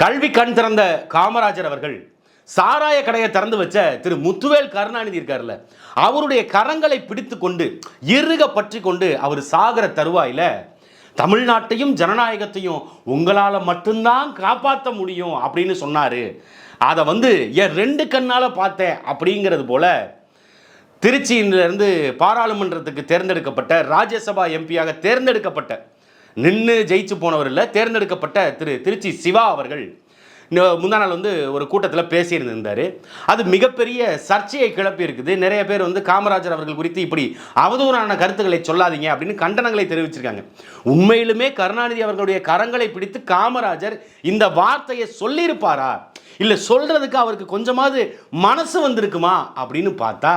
கல்வி கண் திறந்த காமராஜர் அவர்கள் சாராய கடையை திறந்து வச்ச திரு முத்துவேல் கருணாநிதி இருக்கார்ல அவருடைய கரங்களை பிடித்து கொண்டு இறுக பற்றி கொண்டு அவர் சாகிற தருவாயில தமிழ்நாட்டையும் ஜனநாயகத்தையும் உங்களால் மட்டும்தான் காப்பாற்ற முடியும் அப்படின்னு சொன்னார். அதை வந்து என் ரெண்டு கண்ணால் பார்த்தேன் அப்படிங்கிறது போல திருச்சியிலிருந்து பாராளுமன்றத்துக்கு தேர்ந்தெடுக்கப்பட்ட ராஜ்யசபா எம்பியாக தேர்ந்தெடுக்கப்பட்ட நின்று ஜெயிச்சு போனவர் இல்லை தேர்ந்தெடுக்கப்பட்ட திரு திருச்சி சிவா அவர்கள். முந்தா நாள் வந்து ஒரு கூட்டத்தில் பேசியிருந்திருந்தார். அது மிகப்பெரிய சர்ச்சையை கிளப்பி இருக்குது. நிறைய பேர் வந்து காமராஜர் அவர்கள் குறித்து இப்படி அவதூறான கருத்துக்களை சொல்லாதீங்க அப்படின்னு கண்டனங்களை தெரிவிச்சிருக்காங்க. உண்மையிலுமே கருணாநிதி அவர்களுடைய கரங்களை பிடித்து காமராஜர் இந்த வார்த்தையை சொல்லியிருப்பாரா? இல்லை சொல்கிறதுக்கு அவருக்கு கொஞ்சமாவது மனசு வந்திருக்குமா அப்படின்னு பார்த்தா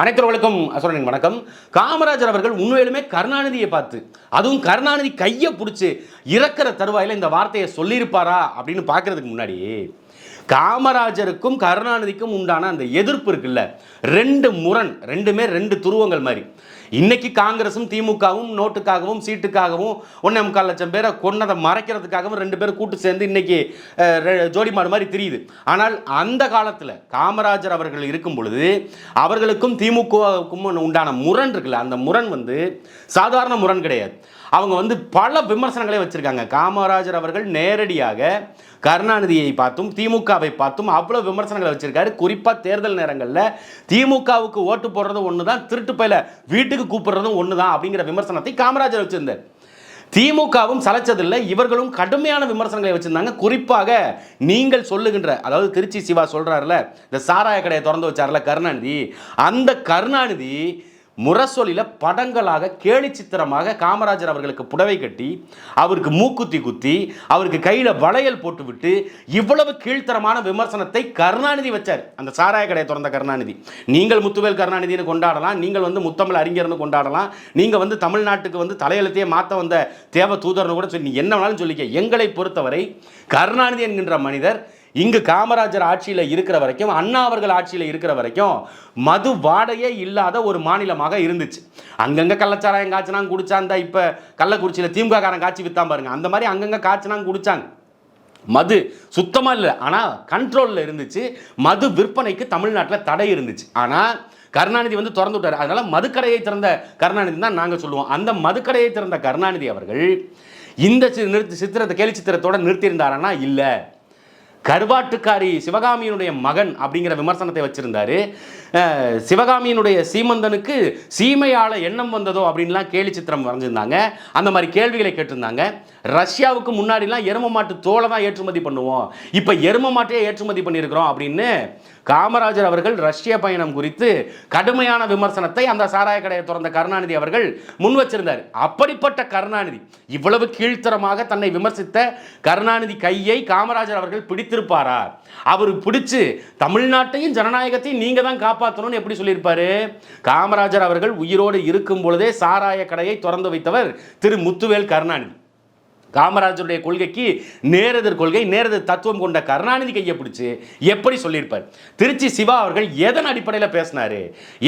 அனைத்தவர்களுக்கும் அசுரனின் வணக்கம். காமராஜர் அவர்கள் உண்மையிலுமே கருணாநிதியை பார்த்து அதுவும் கருணாநிதி கையை பிடிச்சி இறக்கிற தருவாயில் இந்த வார்த்தையை சொல்லியிருப்பாரா அப்படின்னு பார்க்கறதுக்கு முன்னாடி காமராஜருக்கும் கருணாநிதிக்கும் உண்டான அந்த எதிர்ப்பு இருக்குல்ல ரெண்டு முரண் ரெண்டுமே ரெண்டு துருவங்கள் மாதிரி. இன்னைக்கு காங்கிரஸும் திமுகவும் நோட்டுக்காகவும் சீட்டுக்காகவும் ஒன்றே முக்கால் லட்சம் பேரை கொன்னதை மறைக்கிறதுக்காகவும் ரெண்டு பேரும் கூட்டு சேர்ந்து இன்னைக்கு ரெ- ஜோடி மாடு மாதிரி தெரியுது. ஆனால் அந்த காலத்தில் காமராஜர் அவர்கள் இருக்கும் பொழுது அவர்களுக்கும் திமுகவுக்கும் உண்டான முரண் இருக்குல்ல அந்த முரண் வந்து சாதாரண முரண் கிடையாது. அவங்க வந்து பல விமர்சனங்களை வச்சுருக்காங்க. காமராஜர் அவர்கள் நேரடியாக கருணாநிதியை பார்த்தும் திமுகவை பார்த்தும் அவ்வளோ விமர்சனங்களை வச்சுருக்காரு. குறிப்பாக தேர்தல் நேரங்களில் திமுகவுக்கு ஓட்டு போடுறது ஒன்று தான் திருட்டு பயில வீட்டுக்கு கூப்பிடுறதும் ஒன்று தான் அப்படிங்கிற விமர்சனத்தை காமராஜர் வச்சுருந்தார். திமுகவும் சலைச்சதில்லை இவர்களும் கடுமையான விமர்சனங்களை வச்சுருந்தாங்க. குறிப்பாக நீங்கள் சொல்லுகின்ற அதாவது திருச்சி சிவா சொல்கிறாருல இந்த சாராய கடையை திறந்து வச்சார்ல கருணாநிதி அந்த கருணாநிதி முரசொலியில் படங்களாக கேலி சித்திரமாக காமராஜர் அவர்களுக்கு புடவை கட்டி அவருக்கு மூக்குத்தி குத்தி அவருக்கு கையில் வளையல் போட்டுவிட்டு இவ்வளவு கீழ்த்தரமான விமர்சனத்தை கருணாநிதி வச்சார். அந்த சாராய கடையை திறந்த கருணாநிதி. நீங்கள் முத்துவேல் கருணாநிதினு கொண்டாடலாம் நீங்கள் வந்து முத்தமிழ் அறிஞர்னு கொண்டாடலாம் நீங்கள் வந்து தமிழ்நாட்டுக்கு வந்து தலையெழுத்தையே மாற்ற வந்த தேவ தூதர்னு கூட சொல்லி என்ன வேணாலும் சொல்லிக்க. எங்களை பொறுத்தவரை கருணாநிதி என்கின்ற மனிதர் இங்கு காமராஜர் ஆட்சியில் இருக்கிற வரைக்கும் அண்ணா அவர்கள் ஆட்சியில் இருக்கிற வரைக்கும் மது வாடையே இல்லாத ஒரு மாநிலமாக இருந்துச்சு. அங்கங்கே கள்ளச்சாராயம் காய்ச்சினாங்க குடிச்சாந்த இப்போ கள்ளக்குறிச்சியில் திமுக காரன் காய்ச்சி வித்தான் பாருங்க. அந்த மாதிரி அங்கங்கே காய்ச்சினாங்க குடிச்சாங்க. மது சுத்தமாக இல்லை ஆனால் கண்ட்ரோலில் இருந்துச்சு. மது விற்பனைக்கு தமிழ்நாட்டில் தடை இருந்துச்சு. ஆனால் கருணாநிதி வந்து திறந்து விட்டார். அதனால் மதுக்கடையை திறந்த கருணாநிதி தான் நாங்கள் சொல்லுவோம். அந்த மதுக்கடையை திறந்த கருணாநிதி அவர்கள் இந்த சி- நிறுத்தி சித்திரத்தை கேலி சித்திரத்தோட நிறுத்தியிருந்தாரன்னா இல்லை. கருவாட்டுக்காரி சிவகாமியினுடைய மகன் அப்படிங்கிற விமர்சனத்தை வச்சிருந்தாரு. சிவகாமியினுடைய சீமந்தனுக்கு சீமையால எண்ணம் வந்ததோ அப்படின்லாம் கேலி சித்திரம் வரைஞ்சிருந்தாங்க. அந்த மாதிரி கேள்விகளை கேட்டிருந்தாங்க. ரஷ்யாவுக்கு முன்னாடிலாம் எரும மாட்டு தோலை தான் ஏற்றுமதி பண்ணுவோம். இப்போ எரும மாட்டையே ஏற்றுமதி பண்ணியிருக்கிறோம் அப்படின்னு காமராஜர் அவர்கள் ரஷ்ய பயணம் குறித்து கடுமையான விமர்சனத்தை அந்த சாராய கடையை திறந்த கருணாநிதி அவர்கள் முன் வச்சிருந்தார். அப்படிப்பட்ட கருணாநிதி இவ்வளவு கீழ்த்தரமாக தன்னை விமர்சித்த கருணாநிதி கையை காமராஜர் அவர்கள் பிடித்திருப்பாரா? அவர் பிடிச்சு தமிழ்நாட்டையும் ஜனநாயகத்தையும் நீங்க தான் காப்பாற்றணும்னு எப்படி சொல்லியிருப்பாரு? காமராஜர் அவர்கள் உயிரோடு இருக்கும் பொழுதே சாராய கடையை திறந்து வைத்தவர் திரு முத்துவேல் கருணாநிதி. காமராஜருடைய கொள்கைக்கு நேரதர் கொள்கை நேரது தத்துவம் கொண்ட கருணாநிதி கையை பிடிச்சி எப்படி சொல்லியிருப்பார்? திருச்சி சிவா அவர்கள் எதன் அடிப்படையில் பேசினாரு?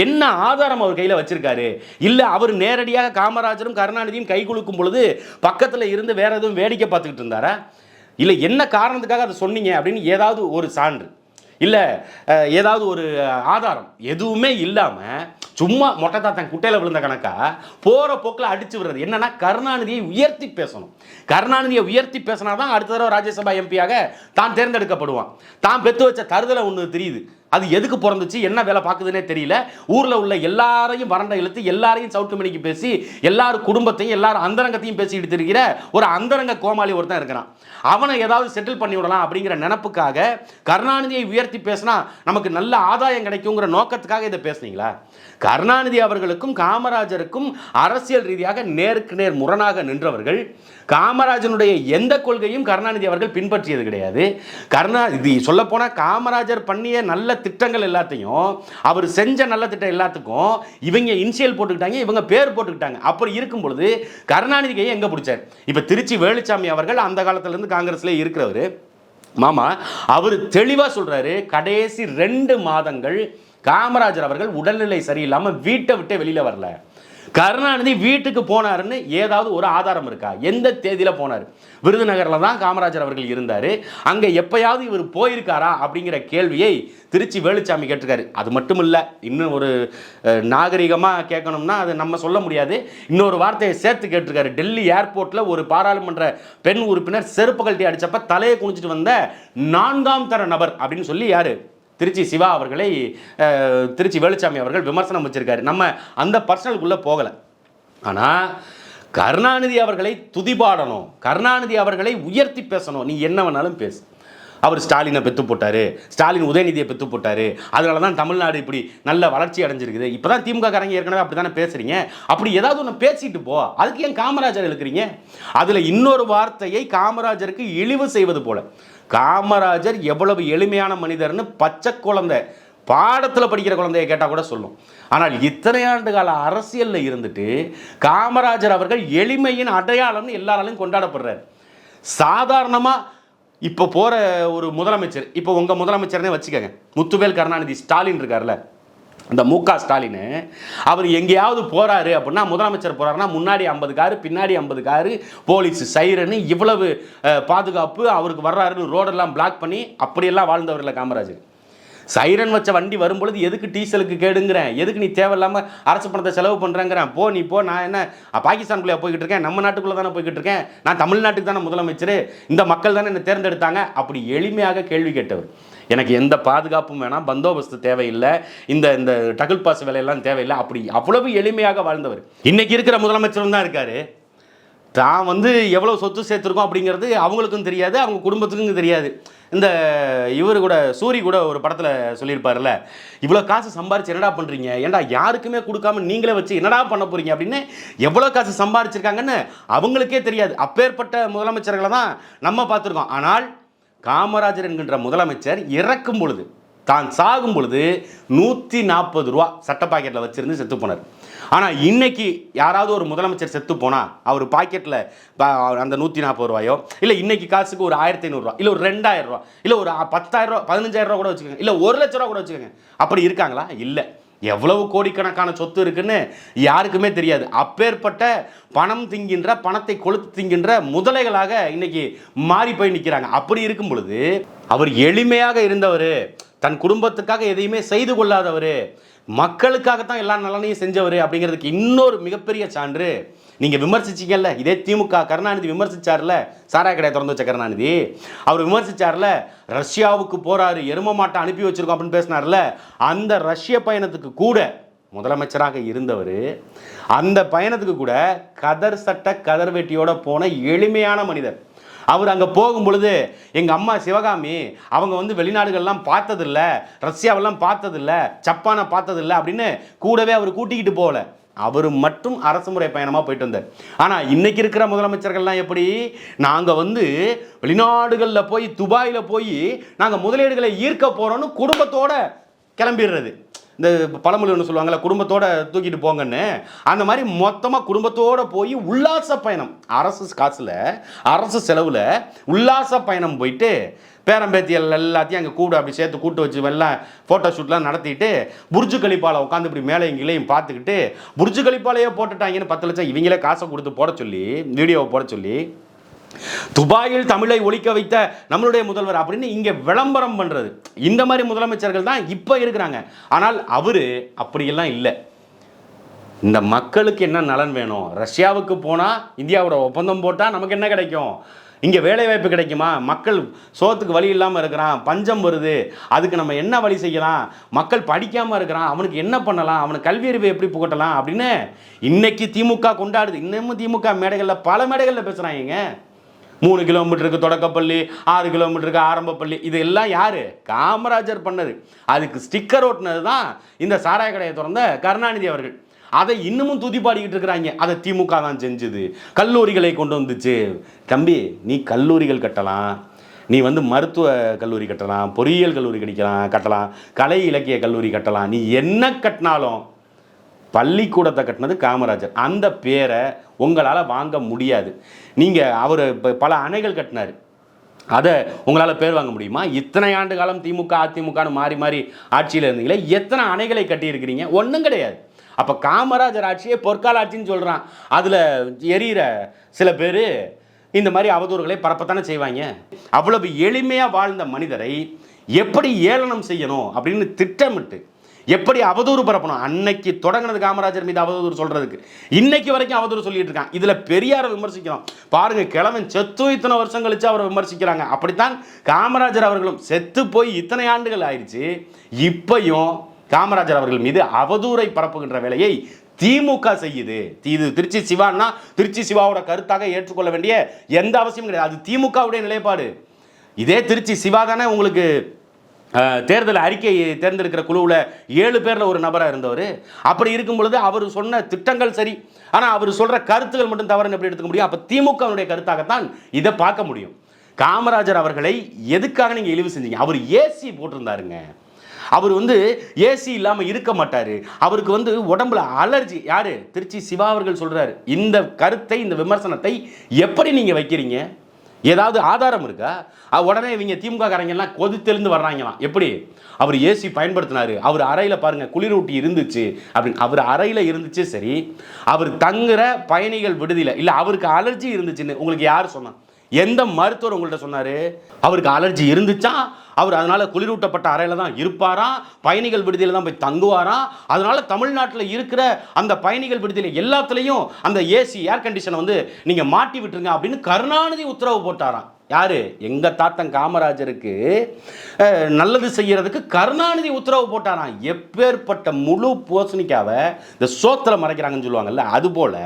என்ன ஆதாரம் அவர் கையில் வச்சிருக்காரு? இல்லை அவர் நேரடியாக காமராஜரும் கருணாநிதியும் கை குலுக்கும் பொழுது பக்கத்தில் இருந்து வேற எதுவும் வேடிக்கை பார்த்துக்கிட்டு இருந்தாரா? இல்லை என்ன காரணத்துக்காக அதை சொன்னீங்க அப்படின்னு ஏதாவது ஒரு சான்று? இல்லை ஏதாவது ஒரு ஆதாரம் எதுவுமே இல்லாமல் சும்மா மொட்டை தாத்தன் குட்டையில் விழுந்த கணக்கா போகிற போக்கில் அடிச்சு விடுறது. என்னன்னா கருணாநிதியை உயர்த்தி பேசணும். கருணாநிதியை உயர்த்தி பேசினா தான் அடுத்த தடவை ராஜ்யசபா எம்பியாக தான் தேர்ந்தெடுக்கப்படுவான். தான் பெற்று வச்ச தருதலை ஒன்று தெரியுது. அது எதுக்கு பிறந்துச்சு? என்ன வேலை பார்க்குதுன்னே தெரியல. ஊரில் உள்ள எல்லாரையும் வறண்ட இழுத்து எல்லாரையும் சவுட்டு மணிக்கு பேசி எல்லார் குடும்பத்தையும் எல்லாரும் அந்தரங்கத்தையும் பேசிக்கிட்டு இருக்கிற ஒரு அந்தரங்க கோமாளி ஒருத்தன் இருக்கிறான். அவனை ஏதாவது செட்டில் பண்ணி விடலாம் அப்படிங்கிற நினப்புக்காக கருணாநிதியை உயர்த்தி பேசினா நமக்கு நல்ல ஆதாயம் கிடைக்குங்கிற நோக்கத்துக்காக இதை பேசுனீங்களா? கருணாநிதி அவர்களுக்கும் காமராஜருக்கும் அரசியல் ரீதியாக நேருக்கு நேர் முரணாக நின்றவர்கள் காமராஜனுடைய எந்த கொள்கையும் கருணாநிதி அவர்கள் பின்பற்றியது கிடையாது. கருணா இது சொல்லப்போனால் காமராஜர் பண்ணிய நல்ல திட்டங்கள் எல்லாத்தையும் அவர் செஞ்ச நல்ல திட்டம் எல்லாத்துக்கும் இவங்க இனிஷியல் போட்டுக்கிட்டாங்க இவங்க பேர் போட்டுக்கிட்டாங்க. அப்படி இருக்கும் பொழுது கருணாநிதி கையை எங்கே பிடிச்சார்? இப்போ திருச்சி வேலுச்சாமி அவர்கள் அந்த காலத்திலேருந்து காங்கிரஸ்லேயே இருக்கிறவர். மாமா அவர் தெளிவாக சொல்கிறாரு கடைசி ரெண்டு மாதங்கள் காமராஜர் அவர்கள் உடல்நிலை சரியில்லாமல் வீட்டை விட்டே வெளியில் வரல. கருணாநிதி வீட்டுக்கு போனாருன்னு ஏதாவது ஒரு ஆதாரம் இருக்கா? எந்த தேதியில் போனார்? விருதுநகரில் தான் காமராஜர் அவர்கள் இருந்தார். அங்கே எப்பயாவது இவர் போயிருக்காரா? அப்படிங்கிற கேள்வியை திருச்சி வேலுச்சாமி கேட்டிருக்காரு. அது மட்டும் இல்லை இன்னும் ஒரு நாகரிகமாக கேட்கணும்னா அது நம்ம சொல்ல முடியாது. இன்னொரு வார்த்தையை சேர்த்து கேட்டிருக்காரு. டெல்லி ஏர்போர்ட்டில் ஒரு பாராளுமன்ற பெண் உறுப்பினர் செருப்பு கழட்டி அடித்தப்ப தலையை குனிச்சிட்டு வந்த நான்காம் தர நபர் அப்படின்னு சொல்லி யார்? திருச்சி சிவா அவர்களை திருச்சி வேலுச்சாமி அவர்கள் விமர்சனம் வச்சிருக்காரு. நம்ம அந்த பர்சனலுக்குள்ளே போகலை. ஆனால் கருணாநிதி அவர்களை துதிபாடணும் கருணாநிதி அவர்களை உயர்த்தி பேசணும். நீ என்ன வேணாலும் பேசு. அவர் ஸ்டாலினை பெத்து போட்டார். ஸ்டாலின் உதயநிதியை பெத்து போட்டார். அதனால தான் தமிழ்நாடு இப்படி நல்ல வளர்ச்சி அடைஞ்சிருக்குது. இப்போ தான் திமுக காரங்க ஏற்கனவே அப்படி தானே பேசுகிறீங்க அப்படி ஏதாவது ஒன்று பேசிட்டு போ. அதுக்கு ஏன் காமராஜர் எழுக்கிறீங்க அதில் இன்னொரு வார்த்தையை காமராஜருக்கு இழிவு செய்வது போல. காமராஜர் எவ்வளவு எளிமையான மனிதர்னு பச்சை குழந்தை. பாடத்தில் படிக்கிற குழந்தைய கேட்டால் கூட சொல்லும். ஆனால் இத்தனை ஆண்டு கால அரசியலில் இருந்துட்டு காமராஜர் அவர்கள் எளிமையின் அடையாளம்னு எல்லாராலையும் கொண்டாடப்படுறார். சாதாரணமாக இப்போ போகிற ஒரு முதலமைச்சர் இப்போ உங்கள் முதலமைச்சர்னே வச்சுக்கோங்க. முத்துவேல் கருணாநிதி ஸ்டாலின் இருக்கார்ல இந்த மு க ஸ்டாலின் அவர் எங்கேயாவது போகிறாரு அப்படின்னா முதலமைச்சர் போகிறாருன்னா முன்னாடி ஐம்பது காரு பின்னாடி ஐம்பது காரு போலீஸ் சைரனு இவ்வளவு பாதுகாப்பு அவருக்கு வர்றாருன்னு ரோடெல்லாம் பிளாக் பண்ணி அப்படியெல்லாம் வாழ்ந்தவரில் காமராஜர். சைரன் வச்ச வண்டி வரும்பொழுது எதுக்கு டீசலுக்கு கேடுங்கிறேன்? எதுக்கு நீ தேவையில்லாமல் அரசு பணத்தை செலவு பண்ணுறேங்கிறேன் போ நீ போ நான் என்ன அஹ், பாகிஸ்தானுக்குள்ளே போய்கிட்டு இருக்கேன்? நம்ம நாட்டுக்குள்ளே தானே போய்கிட்டு இருக்கேன்? நான் தமிழ்நாட்டுக்கு தானே முதலமைச்சர்? இந்த மக்கள் தானே என்னை தேர்ந்தெடுத்தாங்க? அப்படி எளிமையாக கேள்வி கேட்டவர். எனக்கு எந்த பாதுகாப்பும் வேணாம் பந்தோபஸ்து தேவையில்லை இந்த இந்த டகுல் பாஸ் வேலையெல்லாம் தேவையில்லை. அப்படி அவ்வளவு எளிமையாக வாழ்ந்தவர். இன்னைக்கு இருக்கிற முதலமைச்சரும் தான் இருக்காரு. தான் வந்து எவ்வளோ சொத்து சேர்த்துருக்கோம் அப்படிங்கிறது அவங்களுக்கும் தெரியாது அவங்க குடும்பத்துக்கும் தெரியாது. இந்த இவர் கூட சூரி கூட ஒரு படத்தில் சொல்லியிருப்பார்ல இவ்வளோ காசு சம்பாரிச்சு என்னடா பண்ணுறீங்க ஏன்டா யாருக்குமே கொடுக்காம நீங்களே வச்சு என்னடா பண்ண போகிறீங்க அப்படின்னு எவ்வளோ காசு சம்பாரிச்சிருக்காங்கன்னு அவங்களுக்கே தெரியாது. அப்பேற்பட்ட முதலமைச்சர்களை தான் நம்ம பார்த்துருக்கோம். ஆனால் காமராஜர் என்கின்ற முதலமைச்சர் இறக்கும் பொழுது தான் சாகும் பொழுது நூற்றி நாற்பது ரூபா சட்ட பாக்கெட்டில் வச்சுருந்து செத்து போனார். ஆனால் இன்னைக்கு யாராவது ஒரு முதலமைச்சர் செத்து போனால் அவர் பாக்கெட்டில் அந்த நூற்றி நாற்பது ரூபாயோ இல்லை இன்னைக்கு காசுக்கு ஒரு ஆயிரத்தி ஐநூறுரூவா இல்லை ஒரு ரெண்டாயிரம் ரூபா இல்லை ஒரு பத்தாயிரம் ரூபா பதினஞ்சாயிரம் ரூபா கூட வச்சுக்கோங்க இல்லை ஒரு லட்ச ரூபா கூட வச்சுக்கோங்க. அப்படி இருக்காங்களா? இல்லை. எவ்வளவு கோடிக்கணக்கான சொத்து இருக்குன்னு யாருக்குமே தெரியாது. அப்பேற்பட்ட பணம் திங்கின்ற பணத்தை கொளுத்து திங்கின்ற முதலைகளாக இன்னைக்கு மாறி போய் நிற்கிறாங்க அப்படி இருக்கும் பொழுது அவர் எளிமையாக இருந்தவர் தன் குடும்பத்துக்காக எதையுமே செய்து கொள்ளாதவர் மக்களுக்காகத்தான் எல்லா நலனையும் செஞ்சவர் அப்படிங்கிறதுக்கு இன்னொரு மிகப்பெரிய சான்று. நீங்கள் விமர்சிச்சிங்கல்ல இதே திமுக கருணாநிதி விமர்சிச்சார்ல சாராய கடையை திறந்து வச்ச கருணாநிதி. அவர் விமர்சிச்சார்ல ரஷ்யாவுக்கு போகிறாரு எரும மாட்டை அனுப்பி வச்சுருக்கோம் அப்படின்னு பேசினார்ல அந்த ரஷ்ய பயணத்துக்கு கூட முதலமைச்சராக இருந்தவர் அந்த பயணத்துக்கு கூட கதர் சட்ட கதர் வெட்டியோட போன எளிமையான மனிதர். அவர் அங்கே போகும் பொழுது எங்கள் அம்மா சிவகாமி அவங்க வந்து வெளிநாடுகள்லாம் பார்த்ததில்ல ரஷ்யாவெல்லாம் பார்த்ததில்ல ஜப்பானை பார்த்ததில்ல அப்படின்னு கூடவே அவர் கூட்டிக்கிட்டு போகல. அவர் மட்டும் அரசு முறை பயணமாக போயிட்டு வந்தார். ஆனால் இன்னைக்கு இருக்கிற முதலமைச்சர்கள்லாம் எப்படி? நாங்கள் வந்து வெளிநாடுகளில் போய் துபாயில் போய் நாங்கள் முதலீடுகளை ஈர்க்க போகிறோன்னு குடும்பத்தோடு கிளம்பிடுறது. இந்த பழமொழி ஒன்று சொல்லுவாங்கல்ல குடும்பத்தோட தூக்கிட்டு போங்கன்னு அந்த மாதிரி மொத்தமாக குடும்பத்தோட போய் உல்லாச பயணம். அரசு காசில் அரசு செலவில் உல்லாச பயணம் போயிட்டு பேரம்பேத்தியல் எல்லாத்தையும் அங்கே கூட அப்படி சேர்த்து கூட்டு வச்சு எல்லாம் ஃபோட்டோ ஷூட்லாம் நடத்திட்டு புர்ஜு கழிப்பாலை உட்காந்து இப்படி மேலே இங்கேயும் பார்த்துக்கிட்டு புர்ஜு கலிப்பாலையே போட்டுட்டாங்கன்னு பத்து லட்சம் இவங்களே காசை கொடுத்து போட சொல்லி வீடியோவை போட சொல்லி துபாயில் தமிழை ஒழிக்க வைத்த நம்மளுடைய முதல்வர் அப்படின்னு இங்கே விளம்பரம் பண்ணுறது இந்த மாதிரி முதலமைச்சர்கள் தான் இப்போ இருக்கிறாங்க. ஆனால் அவர் அப்படியெல்லாம் இல்லை. இந்த மக்களுக்கு என்ன நலன் வேணும்? ரஷ்யாவுக்கு போனால் இந்தியாவோட ஒப்பந்தம் போட்டால் நமக்கு என்ன கிடைக்கும்? இங்கே வேலைவாய்ப்பு கிடைக்குமா? மக்கள் சோத்துக்கு வழி இல்லாமல் இருக்கிறான் பஞ்சம் வருது. அதுக்கு நம்ம என்ன வழி செய்யலாம்? மக்கள் படிக்காமல் இருக்கிறான் அவனுக்கு என்ன பண்ணலாம்? அவனுக்கு கல்வி அறிவை எப்படி புகட்டலாம் அப்படின்னு இன்னைக்கு திமுக கொண்டாடுது. இன்னமும் திமுக மேடைகளில் பல மேடைகளில் பேசுகிறாங்க மூணு கிலோமீட்டருக்கு தொடக்கப்பள்ளி ஆறு கிலோமீட்டருக்கு ஆரம்பப்பள்ளி. இது எல்லாம் காமராஜர் பண்ணது. அதுக்கு ஸ்டிக்கர் ஓட்டினது தான் இந்த சாராய கடையை திறந்த கருணாநிதி அவர்கள். அதை இன்னமும் துதி பாடிக்கிட்டு இருக்கிறாங்க. அதை திமுக தான் செஞ்சுது. கல்லூரிகளை கொண்டு வந்துச்சு. தம்பி நீ கல்லூரிகள் கட்டலாம். நீ வந்து மருத்துவ கல்லூரி கட்டலாம். பொறியியல் கல்லூரி கடிக்கலாம் கட்டலாம். கலை இலக்கிய கல்லூரி கட்டலாம். நீ என்ன கட்டினாலும் பள்ளிக்கூடத்தை கட்டினது காமராஜர். அந்த பேரை உங்களால் வாங்க முடியாது. நீங்கள் அவர் பல அணைகள் கட்டினார். அதை உங்களால் பேர் வாங்க முடியுமா? இத்தனை ஆண்டு காலம் திமுக அதிமுகன்னு மாறி மாறி ஆட்சியில் இருந்தீங்களே எத்தனை அணைகளை கட்டியிருக்கிறீங்க? ஒன்றும் கிடையாது. அப்போ காமராஜர் ஆட்சியே பொற்கால ஆட்சின்னு சொல்கிறான் அதில் எரியிற சில பேர் இந்த மாதிரி அவதூறுகளை பரப்பத்தானே செய்வாங்க? அவ்வளவு எளிமையாக வாழ்ந்த மனிதரை எப்படி ஏளனம் செய்யணும் அப்படின்னு திட்டமிட்டு எப்படி அவதூறு பரப்பணும்? அன்னைக்கு தொடங்கினது காமராஜர் மீது அவதூறு சொல்றதுக்கு. இன்னைக்கு வரைக்கும் அவதூறு சொல்லிட்டு இருக்கான். இதுல பெரியாரை விமர்சிக்கிறோம். பாருங்க கிழவன் செத்து இத்தனை வருஷம் கழிச்சு அவரை விமர்சிக்கிறாங்க. அப்படித்தான் காமராஜர் அவர்களும் செத்து போய் இத்தனை ஆண்டுகள் ஆயிடுச்சு. இப்பையும் காமராஜர் அவர்கள் மீது அவதூறை பரப்புகின்ற வேலையை திமுக செய்யுது. இது திருச்சி சிவான்னா திருச்சி சிவாவோட கருத்தாக ஏற்றுக்கொள்ள வேண்டிய எந்த அவசியமும் கிடையாது. அது திமுகவுடைய நிலைப்பாடு. இதே திருச்சி சிவா தானே உங்களுக்கு தேர்தல் அறிக்கை தேர்ந்தெடுக்கிற குழுவில் ஏழு பேரில் ஒரு நபராக இருந்தவர். அப்படி இருக்கும் பொழுது அவர் சொன்ன திட்டங்கள் சரி. ஆனால் அவர் சொல்கிற கருத்துகள் மட்டும் தவறுன்னு எப்படி எடுத்துக்க முடியும்? அப்போ திமுகவுடைய கருத்தாகத்தான் இதை பார்க்க முடியும். காமராஜர் அவர்களை எதுக்காக நீங்கள் இழிவு செஞ்சீங்க? அவர் ஏசி போட்டிருந்தாருங்க. அவர் வந்து ஏசி இல்லாமல் இருக்க மாட்டார். அவருக்கு வந்து உடம்புல அலர்ஜி. யார்? திருச்சி சிவா அவர்கள் சொல்கிறார் இந்த கருத்தை இந்த விமர்சனத்தை எப்படி நீங்கள் வைக்கிறீங்க? ஏதாவது ஆதாரம் இருக்கா? உடனே இவங்க திமுக காரங்கெல்லாம் கொதித்தெழுந்து வர்றாங்களாம். எப்படி? அவர் ஏசி பயன்படுத்தினாரு. அவர் அறையில் பாருங்கள் குளிரூட்டி இருந்துச்சு. அப்படின்னு. அவர் அறையில் இருந்துச்சு சரி. அவர் தங்குற பயணிகள் விடுதியில் இல்லை அவருக்கு அலர்ஜி இருந்துச்சுன்னு உங்களுக்கு யார் சொன்னான் எந்த மருத்துவர் உங்கள்கிட்ட சொன்னார்? அவருக்கு அலர்ஜி இருந்துச்சா? அவர் அதனால் குளிரூட்டப்பட்ட அறையில் தான் இருப்பாராம் பயணிகள் விடுதியில் தான் போய் தங்குவாராம் அதனால் தமிழ்நாட்டில் இருக்கிற அந்த பயணிகள் விடுதியில் எல்லாத்துலேயும் அந்த ஏசி ஏர் கண்டிஷனை வந்து நீங்கள் மாட்டி விட்டுருங்க அப்படின்னு கருணாநிதி உத்தரவு போட்டாராம். யார்? எங்கள் தாத்தன் காமராஜருக்கு. நல்லது செய்கிறதுக்கு கருணாநிதி உத்தரவு போட்டாராம். எப்பேற்பட்ட முழு பூசணிக்காவை இந்த சோத்தில் மறைக்கிறாங்கன்னு சொல்லுவாங்கல்ல அதுபோல்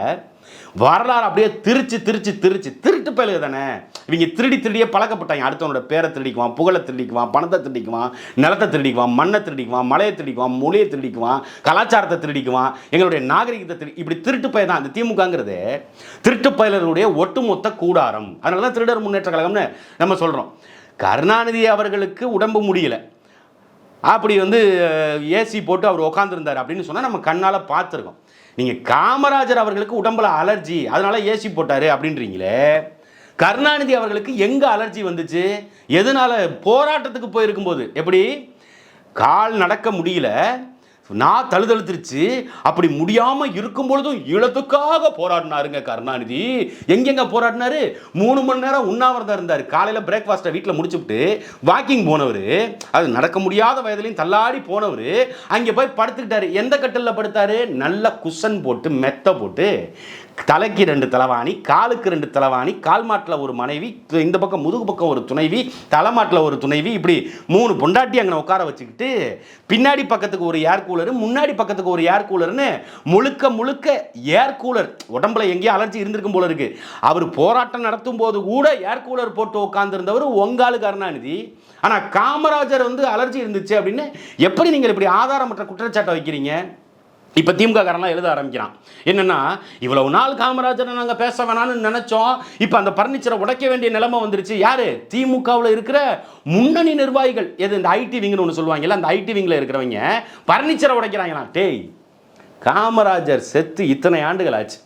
வரலாறு அப்படியே திருச்சி திருச்சு திருச்சி. திருட்டு பயலுக தானே. இவங்க திருடி திருடியே பழக்கப்பட்டாங்க. அடுத்தவனோட பேரை திருடிக்குவான் புகழை திருடிக்குவான் பணத்தை திருடிக்குவான் நிலத்தை திருடிக்குவான் மண்ணை திருடிக்குவான் மலையை திருடிக்குவான் மொழியை திருடிக்குவான் கலாச்சாரத்தை திருடிக்குவான் எங்களுடைய நாகரிகத்தை திருடி இப்படி திருட்டு பய தான் அந்த திமுகங்கிறது திருட்டு பயலர்களுடைய ஒட்டுமொத்த கூடாரம். அதனால தான் திருடர் முன்னேற்ற கழகம்னு நம்ம சொல்கிறோம் கருணாநிதி அவர்களுக்கு உடம்பு முடியல. அப்படி வந்து ஏசி போட்டு அவர் உட்காந்துருந்தார் அப்படின்னு சொன்னால் நம்ம கண்ணால் பார்த்துருக்கோம். நீங்கள் காமராஜர் அவர்களுக்கு உடம்புல அலர்ஜி அதனால் ஏசி போட்டார் அப்படின்றீங்களே. கருணாநிதி அவர்களுக்கு எங்கே அலர்ஜி வந்துச்சு? எதனால் போராட்டத்துக்கு போயிருக்கும்போது? எப்படி? கால் நடக்க முடியல. நான் தழுதழுத்துருச்சு. அப்படி முடியாமல் இருக்கும் பொழுதும் ஈழத்துக்காக போராடினாருங்க கருணாநிதி. எங்கெங்க போராடினாரு? மூணு மணி நேரம் உண்ணாவிரதம் இருந்தார். காலையில் பிரேக்ஃபாஸ்ட்டை வீட்டில் முடிச்சுவிட்டு வாக்கிங் போனவர். அது நடக்க முடியாத வயதுலையும் தள்ளாடி போனவர். அங்கே போய் படுத்துக்கிட்டாரு. எந்த கட்டிலில் படுத்தாரு? நல்ல குஷன் போட்டு மெத்த போட்டு. தலைக்கு ரெண்டு தலைவாணி காலுக்கு ரெண்டு தலைவாணி கால் மாட்டில் ஒரு மனைவி இந்த பக்கம் முதுகு பக்கம் ஒரு துணைவி தலைமாட்டில் ஒரு துணைவி இப்படி மூணு பொண்டாட்டி அங்கே உட்கார வச்சுக்கிட்டு பின்னாடி பக்கத்துக்கு ஒரு ஏர் கூலரு முன்னாடி பக்கத்துக்கு ஒரு ஏர் கூலர்னு முழுக்க முழுக்க ஏர் கூலர் உடம்புல எங்கேயோ அலர்ஜி இருந்திருக்கும் போல இருக்கு. அவர் போராட்டம் நடத்தும் போது கூட ஏர் கூலர் போட்டு உட்காந்துருந்தவர் ஒங்காலு கருணாநிதி. ஆனால் காமராஜர் வந்து அலர்ஜி இருந்துச்சு அப்படின்னு எப்படி நீங்கள் இப்படி ஆதாரமற்ற குற்றச்சாட்டை வைக்கிறீங்க? இப்போ திமுககாரெல்லாம் எழுத ஆரம்பிக்கிறான். என்னென்னா இவ்வளவு நாள் காமராஜரை நாங்கள் பேச வேணான்னு நினச்சோம். இப்போ அந்த பர்னிச்சரை உடைக்க வேண்டிய நிலைமை வந்துருச்சு. யார்? திமுகவில் இருக்கிற முன்னணி நிர்வாகிகள். எது இந்த ஐடி விங்னு ஒன்று சொல்லுவாங்கல்ல அந்த ஐடி விங்கில் இருக்கிறவங்க. பர்னிச்சரை உடைக்கிறாங்களா? டேய் காமராஜர் செத்து இத்தனை ஆண்டுகள் ஆச்சு.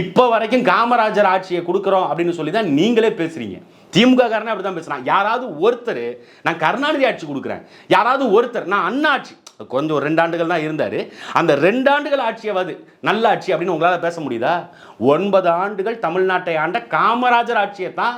இப்போ வரைக்கும் காமராஜர் ஆட்சியை கொடுக்குறோம் அப்படின்னு சொல்லி தான் நீங்களே பேசுகிறீங்க திமுக காரனே அப்படி தான் பேசுகிறான் யாராவது ஒருத்தர் நான் கருணாநிதி ஆட்சி கொடுக்குறேன். யாராவது ஒருத்தர் நான் அண்ணாட்சி கொஞ்சம் ஒரு ரெண்டு ஆண்டுகள் தான் இருந்தார். அந்த ரெண்டு ஆண்டுகள் ஆட்சியாவது நல்ல ஆட்சி அப்படின்னு உங்களால் பேச முடியுதா? ஒன்பது ஆண்டுகள் தமிழ்நாட்டை ஆண்ட காமராஜர் ஆட்சியை தான்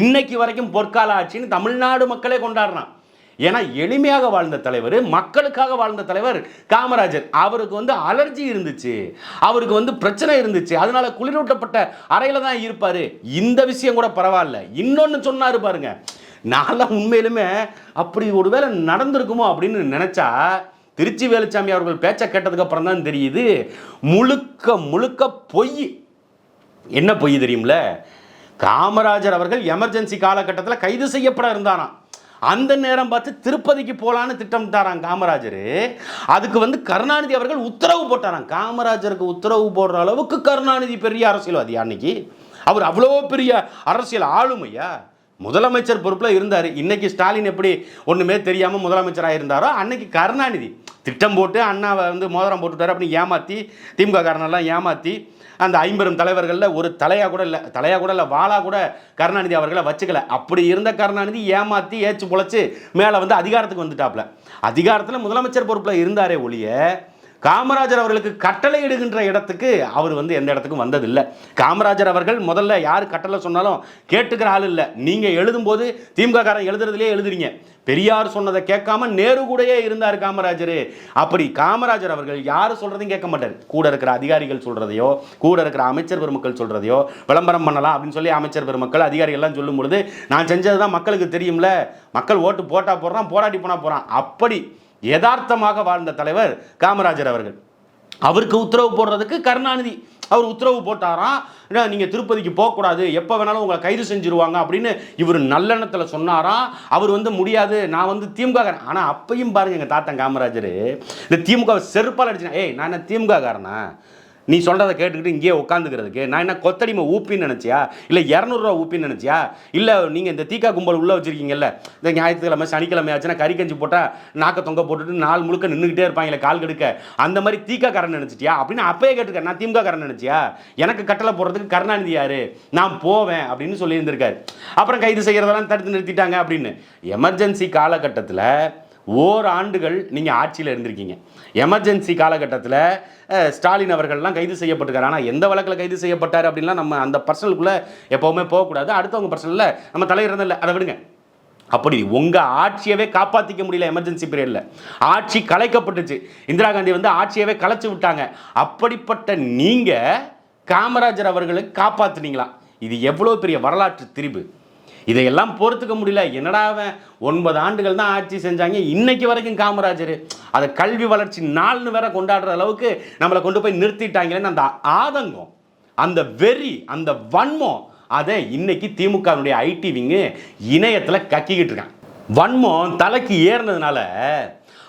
இன்னைக்கு வரைக்கும் பொற்கால ஆட்சின்னு தமிழ்நாடு மக்களே கொண்டாடுறான். ஏன்னா எளிமையாக வாழ்ந்த தலைவர் மக்களுக்காக வாழ்ந்த தலைவர் காமராஜர். அவருக்கு வந்து அலர்ஜி இருந்துச்சு. அவருக்கு வந்து பிரச்சனை இருந்துச்சு. அதனால குளிரூட்டப்பட்ட அறையில் தான் இருப்பார். இந்த விஷயம் கூட பரவாயில்ல. இன்னொன்று சொன்னார் பாருங்க. நான்லாம் உண்மையிலுமே அப்படி ஒருவேளை நடந்திருக்குமோ அப்படின்னு நினச்சா திருச்சி வேலுச்சாமி அவர்கள் பேச்சை கேட்டதுக்கு அப்புறம் தான் தெரியுது முழுக்க முழுக்க பொய். என்ன பொய் தெரியும்ல? காமராஜர் அவர்கள் எமர்ஜென்சி காலகட்டத்தில் கைது செய்யப்பட இருந்தாராம் அந்த நேரம் பார்த்து திருப்பதிக்கு போகலான்னு திட்டமிட்டாராம் காமராஜர். அதுக்கு வந்து கருணாநிதி அவர்கள் உத்தரவு போட்டாராம். காமராஜருக்கு உத்தரவு போடுற அளவுக்கு கருணாநிதி பெரிய அரசியல்வாதி அன்னைக்கு. அவர் அவ்வளோ பெரிய அரசியல் ஆளுமையா? முதலமைச்சர் பொறுப்பில் இருந்தார். இன்னைக்கு ஸ்டாலின் எப்படி ஒன்றுமே தெரியாமல் முதலமைச்சராக இருந்தாரோ அன்னைக்கு கருணாநிதி. திட்டம் போட்டு அண்ணாவை வந்து மோதிரம் போட்டுட்டார் அப்படின்னு ஏமாற்றி திமுக காரனெல்லாம் ஏமாற்றி அந்த ஐம்பெரும் தலைவர்களில் ஒரு தலையாக கூட இல்லை தலையாக கூட இல்லை வாழா கூட கருணாநிதி அவர்களை வச்சுக்கல. அப்படி இருந்த கருணாநிதி ஏமாற்றி ஏச்சு பொழைச்சி மேலே வந்து அதிகாரத்துக்கு வந்துட்டாப்ல. அதிகாரத்தில் முதலமைச்சர் பொறுப்பில் இருந்தாரே ஒழிய காமராஜர் அவர்களுக்கு கட்டளை இடுகின்ற இடத்துக்கு அவர் வந்து எந்த இடத்துக்கும் வந்ததில்லை. காமராஜர் அவர்கள் முதல்ல யார் கட்டளை சொன்னாலும் கேட்டுக்கிற ஆள் இல்லை. நீங்கள் எழுதும்போது திமுக காரன் எழுதுறதுலேயே எழுதுறீங்க. பெரியார் சொன்னதை கேட்காம நேரு கூடயே இருந்தார் காமராஜர். அப்படி காமராஜர் அவர்கள் யார் சொல்கிறதையும் கேட்க மாட்டார். கூட இருக்கிற அதிகாரிகள் சொல்கிறதையோ கூட இருக்கிற அமைச்சர் பெருமக்கள் சொல்கிறதையோ விளம்பரம் பண்ணலாம் அப்படின்னு சொல்லி அமைச்சர் பெருமக்கள் அதிகாரிகள்லாம் சொல்லும் பொழுது நான் செஞ்சது தான் மக்களுக்கு தெரியும்ல. மக்கள் ஓட்டு போட்டால் போடுறான் போராடி போனால் போகிறான் அப்படி யதார்த்தமாக வாழ்ந்த தலைவர் காமராஜர் அவர்கள். அவருக்கு உத்தரவு போடுறதுக்கு கருணாநிதி அவர் உத்தரவு போட்டாராம் நீங்கள் திருப்பதிக்கு போகக்கூடாது. எப்போ வேணாலும் உங்களை கைது செஞ்சுருவாங்க அப்படின்னு இவர் நல்லெண்ணத்தில் சொன்னாராம் அவர் வந்து முடியாது. நான் வந்து திமுககாரன். ஆனால் அப்பையும் பாருங்கள் எங்கள் தாத்தன் காமராஜர் இந்த திமுக செருப்பால் அடிச்சுனா ஏய் நான் என்ன திமுக நீ சொல்கிறத கேட்டுக்கிட்டு இங்கேயே உட்காந்துக்கிறதுக்கு நான் என்ன கொத்தடிமை ஊப்பின்னு நினச்சியா? இல்லை இரநூறுவா ஊப்பின்னு நினச்சியா? இல்லை நீங்கள் இந்த தீக்கா கும்பல் உள்ளே வச்சுருக்கீங்கல்ல இந்த ஞாயிற்றுக்கிழமை சனிக்கிழமை ஆச்சுன்னா கறி கஞ்சி போட்டால் நாக்க தொங்க போட்டுட்டு நாள் முழுக்க நின்றுக்கிட்டே இருப்பாங்களே கால் கெடுக்க. அந்த மாதிரி தீக்கா கரண் நினச்சிட்டியா? அப்படின்னு அப்பயே கேட்டுக்க நான் திமுக கரண் நினச்சியா? எனக்கு கட்டளை போடுறதுக்கு கருணாநிதி யாரு? நான் போவேன் அப்படின்னு சொல்லியிருந்திருக்காரு. அப்புறம் கைது செய்கிறதெல்லாம் தடுத்து நிறுத்திட்டாங்க அப்படின்னு. எமர்ஜென்சி காலகட்டத்தில் ஓர் ஆண்டுகள் நீங்கள் ஆட்சியில் இருந்திருக்கீங்க. எமர்ஜென்சி காலகட்டத்தில் ஸ்டாலின் அவர்கள்லாம் கைது செய்யப்பட்டிருக்காரு. ஆனால் எந்த வழக்கில் கைது செய்யப்பட்டார் அப்படின்லாம் நம்ம அந்த பர்சனலுக்குள்ளே எப்போவுமே போகக்கூடாது. அடுத்தவங்க பர்சனலில் நம்ம தலைவர் இல்லை. அதை விடுங்க. அப்படி உங்கள் ஆட்சியவே காப்பாற்றிக்க முடியல எமர்ஜென்சி பீரியடில் ஆட்சி கலைக்கப்பட்டுச்சு. இந்திரா காந்தி வந்து ஆட்சியவே கலைச்சு விட்டாங்க. அப்படிப்பட்ட நீங்கள் காமராஜர் அவர்களுக்கு காப்பாத்துனீங்களா? இது எவ்வளோ பெரிய வரலாற்று திரிபு. இதையெல்லாம் பொறுத்துக்க முடியல. என்னடா அவன்? ஒன்பது ஆண்டுகள் தான் ஆட்சி செஞ்சாங்க. இன்னைக்கு வரைக்கும் காமராஜர். அதை கல்வி வளர்ச்சி நாள்னு வேற கொண்டாடுற அளவுக்கு நம்மளை கொண்டு போய் நிறுத்திட்டாங்களேன்னு அந்த ஆதங்கம் அந்த வெறி அந்த வன்மம் அதை இன்னைக்கு திமுகவினுடைய ஐடி விங்கு இணையத்தில் கக்கிக்கிட்டு இருக்கான். வன்மம் தலைக்கு ஏறினதுனால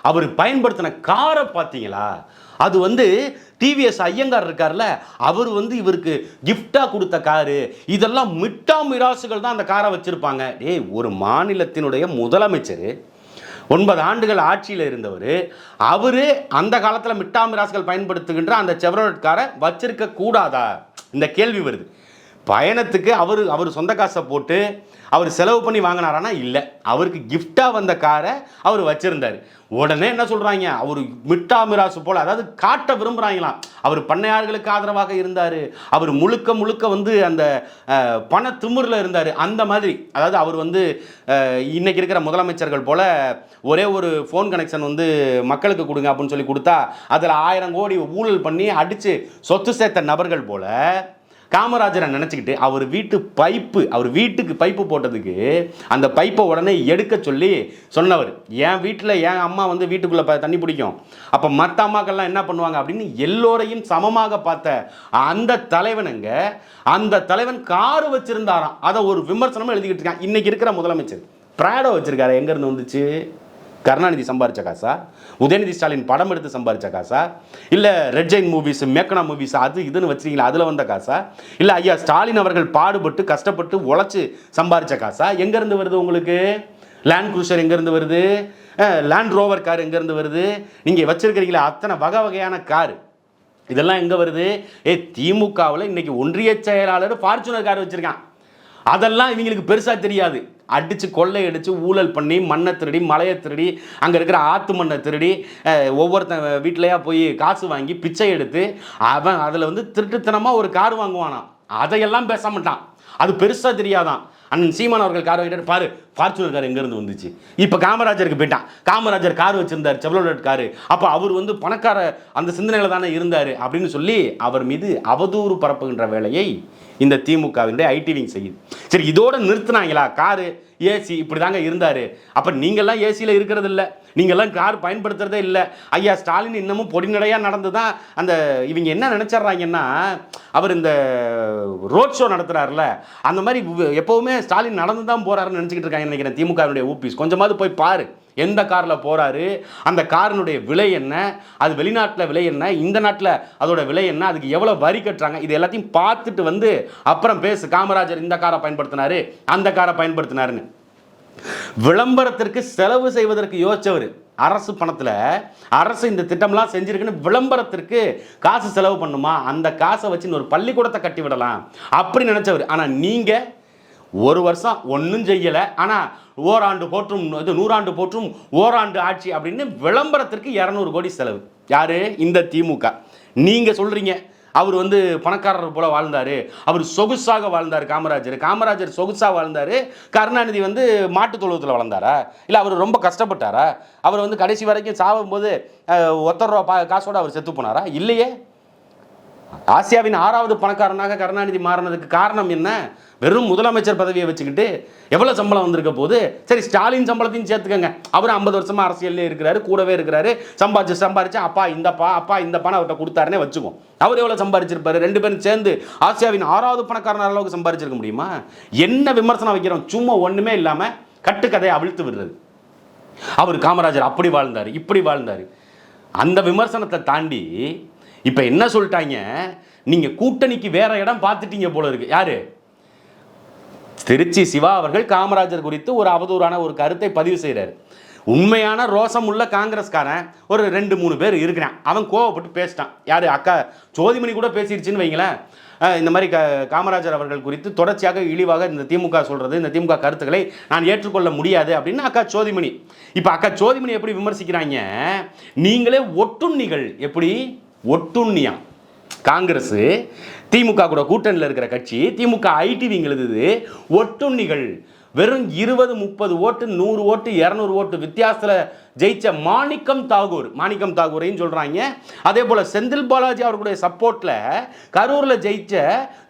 அவர் பயன்படுத்தின காரை பார்த்தீங்களா? அது வந்து டிவிஎஸ் ஐயங்கார் இருக்கார்ல அவர் வந்து இவருக்கு கிஃப்டாக கொடுத்த காரு இதெல்லாம் மிட்டா மிராசுகள் தான் அந்த காரை வச்சுருப்பாங்க. டேய் ஒரு மாநிலத்தினுடைய முதலமைச்சர் ஒன்பது ஆண்டுகள் ஆட்சியில் இருந்தவர் அவர் அந்த காலத்தில் மிட்டா மிராசுகள் பயன்படுத்துகின்ற அந்த செவரோட் காரை வச்சிருக்க கூடாதா? இந்த கேள்வி வருது. பயணத்துக்கு அவர் அவர் சொந்த காசை போட்டு அவர் செலவு பண்ணி வாங்கினாரானா? இல்லை. அவருக்கு கிஃப்டாக வந்த காரை அவர் வச்சுருந்தார். உடனே என்ன சொல்கிறாங்க அவர் மிட்டா மிராசு போல் அதாவது காட்ட விரும்புகிறாங்களாம் அவர் பண்ணையார்களுக்கு ஆதரவாக இருந்தார். அவர் முழுக்க முழுக்க வந்து அந்த பண திமிரில் இருந்தார். அந்த மாதிரி. அதாவது அவர் வந்து இன்றைக்கி இன்னைக்கு இருக்கிற முதலமைச்சர்கள் போல் ஒரே ஒரு ஃபோன் கனெக்ஷன் வந்து மக்களுக்கு கொடுங்க அப்படின்னு சொல்லி கொடுத்தா அதில் ஆயிரம் கோடி ஊழல் பண்ணி அடித்து சொத்து சேர்த்த நபர்கள் போல் காமராஜரை நினச்சிக்கிட்டு அவர் வீட்டு பைப்பு அவர் வீட்டுக்கு பைப்பு போட்டதுக்கு அந்த பைப்பை உடனே எடுக்க சொல்லி சொன்னவர். என் வீட்டில் என் அம்மா வந்து வீட்டுக்குள்ளே தண்ணி பிடிக்கும். அப்போ மற்ற அம்மாக்கள்லாம் என்ன பண்ணுவாங்க அப்படின்னு எல்லோரையும் சமமாக பார்த்த அந்த தலைவனுங்க அந்த தலைவன் காரு வச்சுருந்தாராம். அதை ஒரு விமர்சனமும் எழுதிக்கிட்டு இருக்கான். இன்றைக்கி இருக்கிற முதலமைச்சர். பிராடோ வச்சுருக்காரு. எங்கேருந்து வந்துச்சு? கருணாநிதி சம்பாரிச்ச காசா? உதயநிதி ஸ்டாலின் படம் எடுத்து சம்பாரிச்ச காசா? இல்லை ரெட் ஜெயின் மூவிஸ் மேக்கனா மூவிஸ் அது இதுன்னு வச்சிருக்கீங்களா அதில் வந்த காசா? இல்லை ஐயா ஸ்டாலின் அவர்கள் பாடுபட்டு கஷ்டப்பட்டு உழைச்சி சம்பாரிச்ச காசா? எங்கேருந்து வருது உங்களுக்கு? லேண்ட் குரூசர் எங்கேருந்து வருது? லேண்ட் ரோவர் கார் எங்கேருந்து வருது? நீங்கள் வச்சுருக்கிறீங்களா அத்தனை வகை வகையான கார் இதெல்லாம் எங்கே வருது? ஏ திமுகவில் இன்றைக்கி ஒன்றிய செயலாளர் ஃபார்ச்சுனர் கார் வச்சுருக்கான். அதெல்லாம் இவங்களுக்கு பெருசாக தெரியாது. அடித்து கொள்ளையடித்து ஊழல் பண்ணி மண்ணை திருடி மலையை திருடி அங்கே இருக்கிற ஆத்து மண்ணை திருடி ஒவ்வொருத்தன் வீட்டிலையா போய் காசு வாங்கி பிச்சை எடுத்து அவன் அதில் வந்து திருட்டுத்தனமாக ஒரு கார் வாங்குவானான் அதையெல்லாம் பேச மாட்டான் அது பெருசாக தெரியாதான். அண்ணன் சீமான் அவர்கள் கார் வாங்கிட்டு பாரு ஃபார்ச்சுனர் கார் எங்கேருந்து வந்துச்சு? இப்போ காமராஜருக்கு போயிட்டான். காமராஜர் கார் வச்சுருந்தார் செவலோட் காரு. அப்போ அவர் வந்து பணக்கார அந்த சிந்தனையில் தானே இருந்தார் அப்படின்னு சொல்லி அவர் மீது அவதூறு பரப்புகின்ற வேலையை இந்த திமுகவினுடைய ஐடி விங் செய்யுது. சரி இதோட நிறுத்தினாங்களா? காரு ஏசி இப்படி தாங்க இருந்தார். அப்போ நீங்கள்லாம் ஏசியில் இருக்கிறது இல்லை நீங்கள்லாம் கார் பயன்படுத்துறதே இல்லை. ஐயா ஸ்டாலின் இன்னமும் பொடிநடையாக நடந்து தான் அந்த இவங்க என்ன நினச்சிட்றாங்கன்னா அவர் இந்த ரோட் ஷோ நடத்துகிறாருல அந்த மாதிரி எப்போவுமே ஸ்டாலின் நடந்து தான் போகிறாருன்னு நினச்சிக்கிட்டு இருக்காங்க நினைக்கிறேன் திமுகவினுடைய ஊபிஸ் கொஞ்சமாவது போய் பாரு. எந்த காரில் போகிறாரு அந்த காரினுடைய விலை என்ன? அது வெளிநாட்டில் விலை என்ன? இந்த நாட்டில் அதோட விலை என்ன? அதுக்கு எவ்வளோ வரி கட்டுறாங்க? இது எல்லாத்தையும் பார்த்துட்டு வந்து அப்புறம் பேசு. காமராஜர் இந்த காரை பயன்படுத்தினாரு அந்த காரை பயன்படுத்தினாருன்னு. விளம்பரத்திற்கு செலவு செய்வதற்கு யோசிச்சவர். அரசு பணத்தில் அரசு இந்த திட்டம்லாம் செஞ்சிருக்குன்னு விளம்பரத்திற்கு காசு செலவு பண்ணுமா? அந்த காசை வச்சு ஒரு பள்ளிக்கூடத்தை கட்டி விடலாம். அப்படி நினச்சவர். ஆனால் நீங்கள் ஒரு வருஷம் ஒன்றும் செய்யலை. ஆனால் ஓராண்டு போற்றும் இது நூறாண்டு போற்றும் ஓராண்டு ஆட்சி அப்படின்னு விளம்பரத்திற்கு இரநூறு கோடி செலவு. யார்? இந்த திமுக. நீங்கள் சொல்கிறீங்க அவர் வந்து பணக்காரர் போல வாழ்ந்தார். அவர் சொகுசாக வாழ்ந்தார் காமராஜர். காமராஜர் சொகுசாக வாழ்ந்தார். கருணாநிதி வந்து மாட்டுத் தொழுவத்தில் வளர்ந்தாரா? இல்லை அவர் ரொம்ப கஷ்டப்பட்டாரா? அவர் வந்து கடைசி வரைக்கும் சாகும்போது அஹ், ரூபா பா காசோடு அவர் செத்து போனாரா? இல்லையே. ஆசியாவின் ஆறாவது பணக்காரனாக கருணாநிதி மாறினதுக்கு காரணம் என்ன? வெறும் முதலமைச்சர் பதவியை வச்சுக்கிட்டு எவ்வளோ சம்பளம் வந்திருக்க போது சரி ஸ்டாலின் சம்பளத்தையும் சேர்த்துக்கங்க. அவர் ஐம்பது வருஷமாக அரசியல்லே இருக்கிறாரு கூடவே இருக்கிறாரு. சம்பாதிச்சு சம்பாதிச்சு அப்பா இந்தப்பா அப்பா இந்த பணம் அவர்கிட்ட கொடுத்தாருனே வச்சுக்கோம் அவர் எவ்வளோ சம்பாதிச்சிருப்பாரு ரெண்டு பேரும் சேர்ந்து ஆசியாவின் ஆறாவது பணக்காரன் அளவுக்கு சம்பாதிச்சிருக்க முடியுமா? என்ன விமர்சனம் வைக்கிறோம்? சும்மா ஒன்றுமே இல்லாமல் கட்டுக்கதையை அவிழ்த்து விடுறது. அவர் காமராஜர் அப்படி வாழ்ந்தார் இப்படி வாழ்ந்தார். அந்த விமர்சனத்தை தாண்டி இப்போ என்ன சொல்லிட்டாங்க? நீங்கள் கூட்டணிக்கு வேற இடம் பார்த்துட்டீங்க போல இருக்கு. யாரு? திருச்சி சிவா அவர்கள் காமராஜர் குறித்து ஒரு அவதூறான ஒரு கருத்தை பதிவு செய்கிறார் உண்மையான ரோசம் உள்ள காங்கிரஸ்காரன் ஒரு ரெண்டு மூணு பேர் இருக்கிறான். அவன் கோவப்பட்டு பேசிட்டான். யார்? அக்கா ஜோதிமணி கூட பேசிடுச்சின்னு வைங்களேன். இந்த மாதிரி க காமராஜர் அவர்கள் குறித்து தொடர்ச்சியாக இழிவாக இந்த திமுக சொல்கிறது இந்த திமுக கருத்துக்களை நான் ஏற்றுக்கொள்ள முடியாது அப்படின்னு அக்கா ஜோதிமணி. இப்போ அக்கா ஜோதிமணி எப்படி விமர்சிக்கிறாங்க? நீங்களே ஒட்டுண்ணிகள். எப்படி? ஒட்டுண்ணியா? காங்கிரஸ் திமுக கூட கூட்டணியில் இருக்கிற கட்சி திமுக ஐடிவிங்கிறது எழுதுது ஒட்டுண்ணிகள். வெறும் இருபது முப்பது ஓட்டு நூறு ஓட்டு இரநூறு ஓட்டு வித்தியாசத்தில் ஜெயிச்ச மாணிக்கம் தாகூர். மாணிக்கம் தாகூரையும் சொல்கிறாங்க அதே போல் செந்தில் பாலாஜி அவர்களுடைய சப்போர்ட்டில் கரூரில் ஜெயிச்ச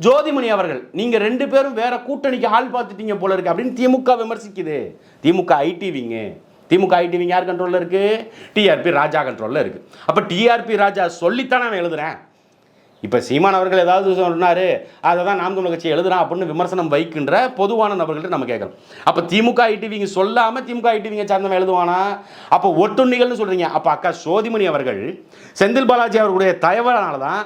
ஜோதிமணி அவர்கள் நீங்கள் ரெண்டு பேரும் வேற கூட்டணிக்கு ஆள் பார்த்துட்டீங்க போல இருக்கு அப்படின்னு திமுக விமர்சிக்குது. திமுக ஐடிவிங்க. திமுக ஐடிவிங் யார் கண்ட்ரோலில் இருக்குது டிஆர்பி ராஜா கண்ட்ரோலில் இருக்குது அப்போ டிஆர்பி ராஜா சொல்லித்தானே நான் எழுதுறேன். இப்போ சீமான் அவர்கள் ஏதாவது சொன்னார் அதை தான் நாம் தமிழ் கட்சி எழுதுறான் அப்படின்னு விமர்சனம் வைக்கின்ற பொதுவான நபர்கள்ட்ட நம்ம கேட்குறோம். அப்போ திமுக ஐடிவிங்க சொல்லாமல் திமுக ஐடிவிங்க சார்ந்தவன் எழுதுவானா? அப்போ ஒட்டுண்ணிகள்னு சொல்கிறீங்க அப்போ அக்கா சோதிமணி அவர்கள் செந்தில் பாலாஜி அவர்களுடைய தயவனால தான்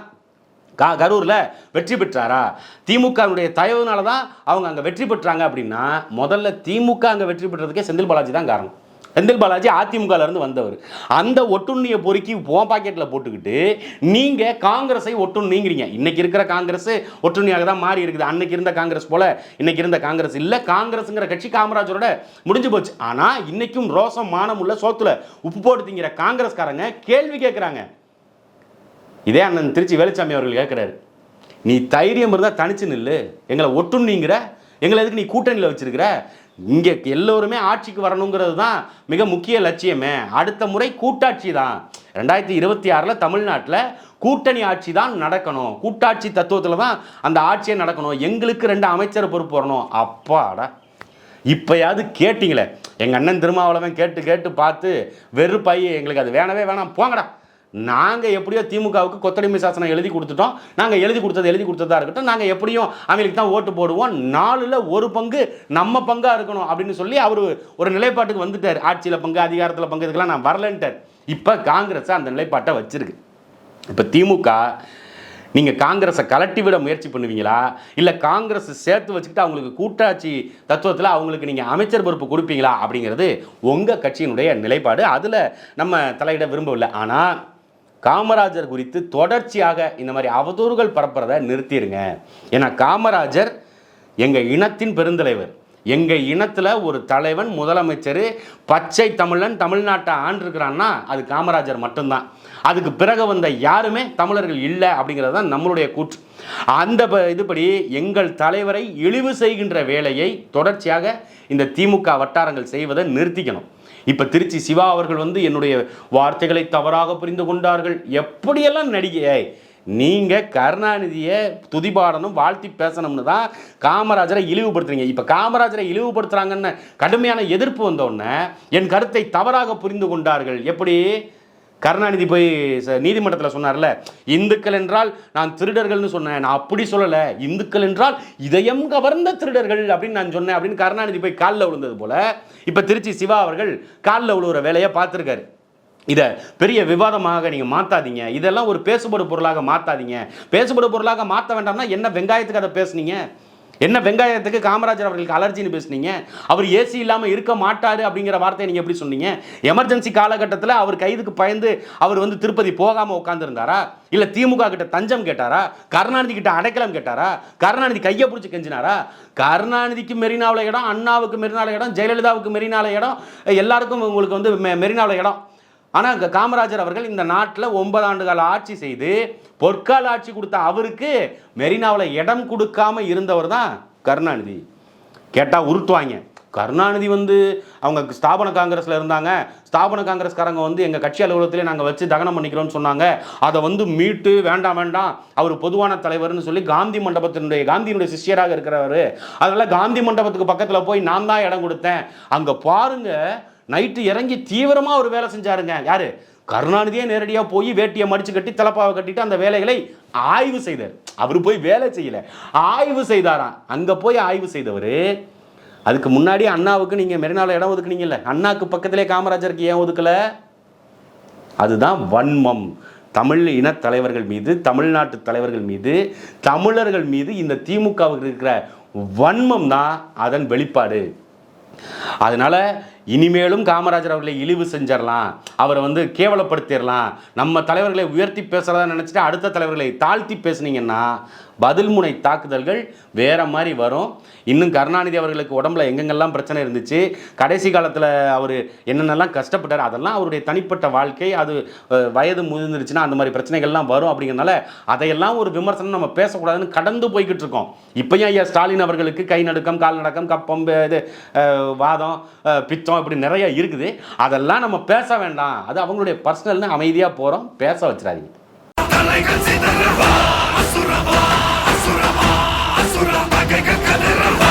கா கரூரில் வெற்றி பெற்றாரா? திமுகவுடைய தயவுனால தான் அவங்க அங்கே வெற்றி பெற்றாங்க அப்படின்னா முதல்ல திமுக அங்கே வெற்றி பெற்றதுக்கே செந்தில் பாலாஜி தான் காரணம். செந்தில் பாலாஜி அதிமுகலேருந்து வந்தவர். அந்த ஒட்டுண்ணியை பொறுக்கி போ பாக்கெட்டில் போட்டுக்கிட்டு நீங்கள் காங்கிரஸை ஒட்டுண்ணிங்கிறீங்க இன்றைக்கி இருக்கிற காங்கிரஸ் ஒட்டுண்ணியாக தான் மாறி இருக்குது. அன்னைக்கு இருந்த காங்கிரஸ் போல் இன்றைக்கி இருந்த காங்கிரஸ் இல்லை. காங்கிரஸுங்கிற கட்சி காமராஜரோட முடிஞ்சு போச்சு. ஆனால் இன்றைக்கும் ரோசம் மானம் உள்ள சோத்தில் உப்பு போட்டு திங்கிற காங்கிரஸ்காரங்க கேள்வி கேட்குறாங்க இதே அண்ணன் திருச்சி வேலுச்சாமி அவர்கள் கேட்குறாரு நீ தைரியம் இருந்தால் தனிச்சு நில்லு. எங்களை ஒட்டுண்ணிங்கிற எங்களை எதுக்கு நீ கூட்டணியில் வச்சிருக்கிற? இங்கே எல்லோருமே ஆட்சிக்கு வரணுங்கிறது தான் மிக முக்கிய லட்சியமே. அடுத்த முறை கூட்டாட்சி தான். ரெண்டாயிரத்தி இருபத்தி ஆறில் தமிழ்நாட்டில் கூட்டணி ஆட்சி தான் நடக்கணும். கூட்டாட்சி தத்துவத்தில் தான் அந்த ஆட்சியே நடக்கணும். எங்களுக்கு ரெண்டு அமைச்சர் பொறுப்பு வரணும். அப்பாடா. இப்போயாவது கேட்டிங்களே. எங்கள் அண்ணன் திருமாவளவன் கேட்டு கேட்டு பார்த்து வெறுப்பாயி எங்களுக்கு அது வேணவே வேணாம். போங்கடா. நாங்கள் எப்படியோ திமுகவுக்கு கொத்தடிமை சாசனம் எழுதி கொடுத்துட்டோம். நாங்கள் எழுதி கொடுத்தது எழுதி கொடுத்ததா இருக்கட்டும். நாங்கள் எப்படியும் அவங்களுக்கு தான் ஓட்டு போடுவோம். நாலில் ஒரு பங்கு நம்ம பங்காக இருக்கணும் அப்படின்னு சொல்லி அவர் ஒரு நிலைப்பாட்டுக்கு வந்துட்டார். ஆட்சியில் பங்கு அதிகாரத்தில் பங்கு இதுக்கெல்லாம் நான் வரலன்ட்டார். இப்போ காங்கிரஸ் அந்த நிலைப்பாட்டை வச்சிருக்கு. இப்போ திமுக நீங்கள் காங்கிரஸை கலட்டி விட முயற்சி பண்ணுவீங்களா? இல்லை காங்கிரஸ் சேர்த்து வச்சுக்கிட்டு அவங்களுக்கு கூட்டாட்சி தத்துவத்தில் அவங்களுக்கு நீங்கள் அமைச்சர் பொறுப்பு கொடுப்பீங்களா? அப்படிங்கிறது உங்கள் கட்சியினுடைய நிலைப்பாடு. அதில் நம்ம தலையிட விரும்பவில்லை. ஆனால் காமராஜர் குறித்து தொடர்ச்சியாக இந்த மாதிரி அவதூறுகள் பரப்புறத நிறுத்திடுங்க ஏன்னா காமராஜர் எங்கள் இனத்தின் பெருந்தலைவர். எங்கள் இனத்தில் ஒரு தலைவன் முதலமைச்சர் பச்சை தமிழன் தமிழ்நாட்டை ஆண்டிருக்கிறான்னா அது காமராஜர் மட்டும்தான். அதுக்கு பிறகு வந்த யாருமே தமிழர்கள் இல்லை அப்படிங்கிறது தான் நம்மளுடைய கூற்று. அந்த ப- இதுபடி எங்கள் தலைவரை இழிவு செய்கின்ற வேலையை தொடர்ச்சியாக இந்த திமுக வட்டாரங்கள் செய்வதை நிறுத்திக்கணும். இப்போ திருச்சி சிவா அவர்கள் வந்து என்னுடைய வார்த்தைகளை தவறாக புரிந்து கொண்டார்கள். எப்படியெல்லாம் நடிகை நீங்கள் கருணாநிதியை துதிபாடணும் வாழ்த்தி பேசணும்னு தான் காமராஜரை இழிவுபடுத்துறீங்க. இப்போ காமராஜரை இழிவுபடுத்துறாங்கன்னு கடுமையான எதிர்ப்பு வந்தோடனே என் கருத்தை தவறாக புரிந்து கொண்டார்கள். எப்படி? கருணாநிதி போய் ச- நீதிமன்றத்தில் சொன்னார்ல இந்துக்கள் என்றால் நான் திருடர்கள்னு சொன்னேன். நான் அப்படி சொல்லலை. இந்துக்கள் என்றால் இதயம் கவர்ந்த திருடர்கள் அப்படின்னு நான் சொன்னேன் அப்படின்னு கருணாநிதி போய் காலில் விழுந்தது போல இப்போ திருச்சி சிவா அவர்கள் காலில் விழுகிற வேலையை பார்த்துருக்காரு. இதை பெரிய விவாதமாக நீங்கள் மாற்றாதீங்க இதெல்லாம் ஒரு பேசுபடு பொருளாக மாற்றாதீங்க பேசுபடு பொருளாக மாற்ற வேண்டாம்னா என்ன வெங்காயத்துக்கு அதை பேசுனீங்க? என்ன வெங்காயத்துக்கு காமராஜர் அவர்களுக்கு அலர்ஜின்னு பேசுனீங்க? அவர் ஏசி இல்லாமல் இருக்க மாட்டார் அப்படிங்கிற வார்த்தையை நீங்கள் எப்படி சொன்னீங்க? எமர்ஜென்சி காலகட்டத்தில் அவர் கைதுக்கு பயந்து அவர் வந்து திருப்பதி போகாமல் உட்காந்துருந்தாரா இல்லை திமுக கிட்ட தஞ்சம் கேட்டாரா? கருணாநிதி கிட்ட அடைக்கலம் கேட்டாரா? கருணாநிதி கையை பிடிச்சி கெஞ்சினாரா? கருணாநிதிக்கு மெரினாவில் இடம் அண்ணாவுக்கு மெரினாவில் இடம் ஜெயலலிதாவுக்கு மெரினாவில் இடம் எல்லாருக்கும் உங்களுக்கு வந்து மெ- மெரினாவில் இடம். ஆனால் இங்கே காமராஜர் அவர்கள் இந்த நாட்டில் ஒன்பது ஆண்டுகால ஆட்சி செய்து பொற்கால ஆட்சி கொடுத்த அவருக்கு மெரினாவில் இடம் கொடுக்காம இருந்தவர் தான் கருணாநிதி. கேட்டால் உருட்டுவாங்க. கருணாநிதி வந்து அவங்க ஸ்தாபன காங்கிரஸில் இருந்தாங்க. ஸ்தாபன காங்கிரஸ்காரங்க வந்து எங்கள் கட்சி அலுவலகத்திலே நாங்கள் வச்சு தகனம் பண்ணிக்கிறோம்னு சொன்னாங்க. அதை வந்து மீட்டு வேண்டாம் வேண்டாம் அவர் பொதுவான தலைவர்னு சொல்லி காந்தி மண்டபத்தினுடைய காந்தியினுடைய சிஷ்யராக இருக்கிறவர். அதனால் காந்தி மண்டபத்துக்கு பக்கத்தில் போய் நான் தான் இடம் கொடுத்தேன். அங்கே பாருங்கள் நைட்டு இறங்கி தீவிரமாக ஒரு வேலை செஞ்சாருங்க. யார்? கருணாநிதியே நேரடியாக போய் வேட்டியை மடித்து கட்டி தலப்பாவை கட்டிட்டு அந்த வேலைகளை ஆய்வு செய்தார். அவர் போய் வேலை செய்யல. ஆய்வு செய்தாராம். அங்கே போய் ஆய்வு செய்தவர் அதுக்கு முன்னாடி அண்ணாவுக்கு நீங்கள் மெரினாவில் இடம் ஒதுக்குனீங்கல்ல அண்ணாக்கு பக்கத்திலே காமராஜருக்கு ஏன் ஒதுக்கலை? அதுதான் வன்மம். தமிழ் இனத் தலைவர்கள் மீது தமிழ்நாட்டு தலைவர்கள் மீது தமிழர்கள் மீது இந்த திமுகவுக்கு இருக்கிற வன்மம் தான் அதன் வெளிப்பாடு. அதனால் இனிமேலும் காமராஜர் அவர்களை இழிவு செஞ்சிடலாம் அவரை வந்து கேவலப்படுத்திடலாம் நம்ம தலைவர்களை உயர்த்தி பேசுகிறதா நினச்சிட்டு அடுத்த தலைவர்களை தாழ்த்தி பேசுனீங்கன்னா பதில் முனை தாக்குதல்கள் வேற மாதிரி வரும். இன்னும் கருணாநிதி அவர்களுக்கு உடம்புல எங்கெங்கெல்லாம் பிரச்சனை இருந்துச்சு கடைசி காலத்தில் அவர் என்னென்னலாம் கஷ்டப்பட்டார் அதெல்லாம் அவருடைய தனிப்பட்ட வாழ்க்கை அது வயது முதிர்ந்துருச்சுன்னா அந்த மாதிரி பிரச்சனைகள்லாம் வரும் அப்படிங்கிறனால அதையெல்லாம் ஒரு விமர்சனம் நம்ம பேசக்கூடாதுன்னு கடந்து போய்கிட்டு இருக்கோம். இப்பயும் ஐயா ஸ்டாலின் அவர்களுக்கு கை நடுக்கம் கால் நடுக்கம் கப்பம் இது வாதம் பித்தம் இப்படி நிறைய இருக்குது. அதெல்லாம் நம்ம பேச வேண்டாம். அது அவங்களுடைய பர்சனல்னு அமைதியாக போகிறோம் பேச வச்சிடாதீங்க.